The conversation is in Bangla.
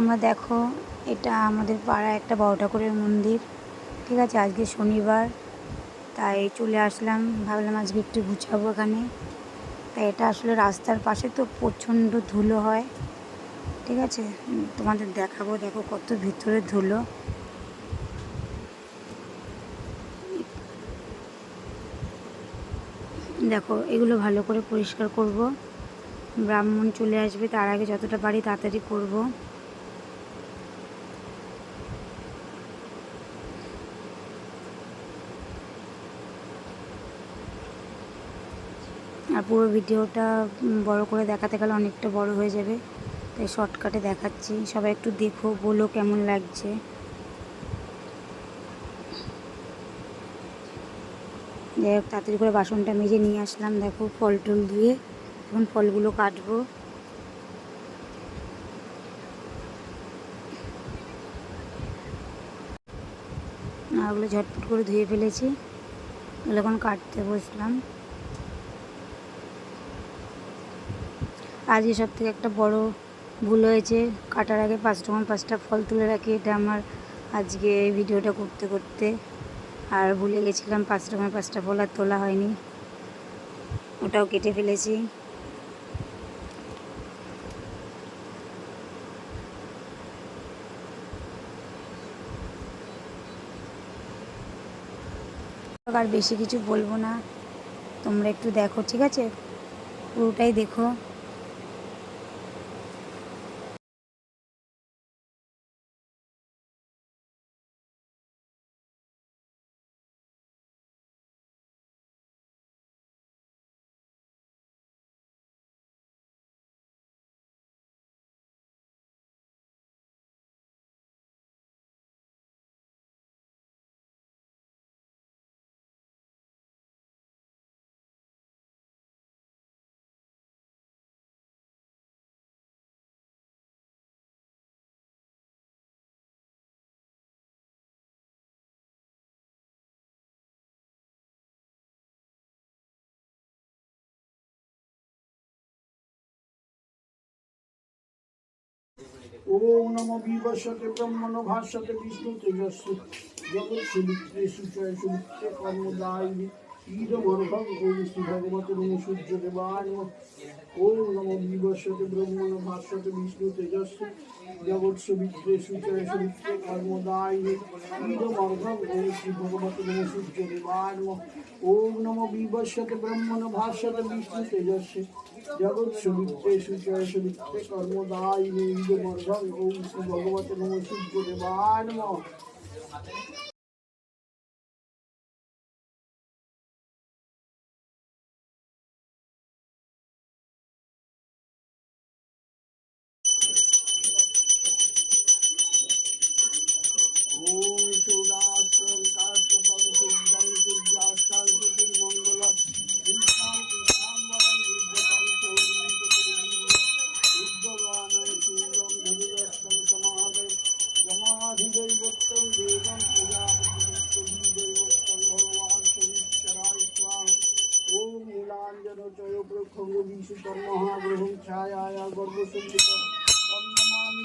তোমরা দেখো, এটা আমাদের পাড়া একটা ঠাকুরের মন্দির। ঠিক আছে, আজকে শনিবার, তাই চলে আসলাম। ভাবলাম আজকে একটু গুছাবো এখানে। তাই এটা আসলে রাস্তার পাশে তো প্রচণ্ড ধুলো হয়। ঠিক আছে তোমাদের দেখাবো, দেখো কত ভিতরে ধুলো। দেখো, এগুলো ভালো করে পরিষ্কার করব। ব্রাহ্মণ চলে আসবে, তার আগে যতটা পারি তাড়াতাড়ি করব। আর পুরো ভিডিওটা বড় করে দেখাতে গেলে অনেকটা বড় হয়ে যাবে। তাই শর্টকাটে দেখাচ্ছি। সবাই একটু দেখো, বলো কেমন লাগছে। যাই হোক, তাড়াতাড়ি করে বাসনটা মেজে নিয়ে আসলাম। দেখো ফল টল দিয়ে এখন ফলগুলো কাটবো। আর ওগুলো ঝটপট করে ধুয়ে ফেলেছি। ওগুলো এখন কাটতে বসলাম। আজকে সব থেকে একটা বড় ভুল হয়েছে। কাটার আগে পাঁচ রকম পাঁচটা ফল তুলে রাখি, এটা আমার আজকে এই ভিডিওটা করতে করতে। আর ভুলে গেছিলাম, পাঁচ রকমের পাঁচটা ফল আর তোলা হয়নি। ওটাও কেটে ফেলেছি। আর বেশি কিছু বলব না। তোমরা একটু দেখো, ঠিক আছে? পুরোটাই দেখো। ওম নম বিবশতে ব্রহ্মণ ভাষ্যতে বিষ্ণু তেজস্বী জগৎ সুবিত্রে সুচয় সুমিত্রে কর্মদায়ী ईदमर्भगोविष्णु भगवत नमो सूर्य देवाय नमः ओम नमो विवस्वते ब्रह्म न भास्वते विष्णु तेजस्व जगत्सु विद्वेषु चैषुवित्ते कर्मदायि ईदमर्भगोविष्णु भगवत नमो सूर्य देवाय नमः ओम नमो विवस्वते ब्रह्म न भास्वते विष्णु तेजस्व जगत्सु विद्वेषु चैषुवित्ते कर्मदायि ईदमर्भगोविष्णु भगवत नमो सूर्य देवाय नमः ওম সৌরাষ্ট্রম কাশ্যপম সূর্যং সূর্যাস্তাং জ্যোতির্মঙ্গলম কৃষ্ণাং কৃষ্ণাম্বরং রুদ্রপং সৌরিং রুদ্রবাণং সূর্যং ধনুরস্থং সমাবে সমাধিদৈবত্যং দেবং প্রজাপতিদৈবত্যং ভগবান নমামি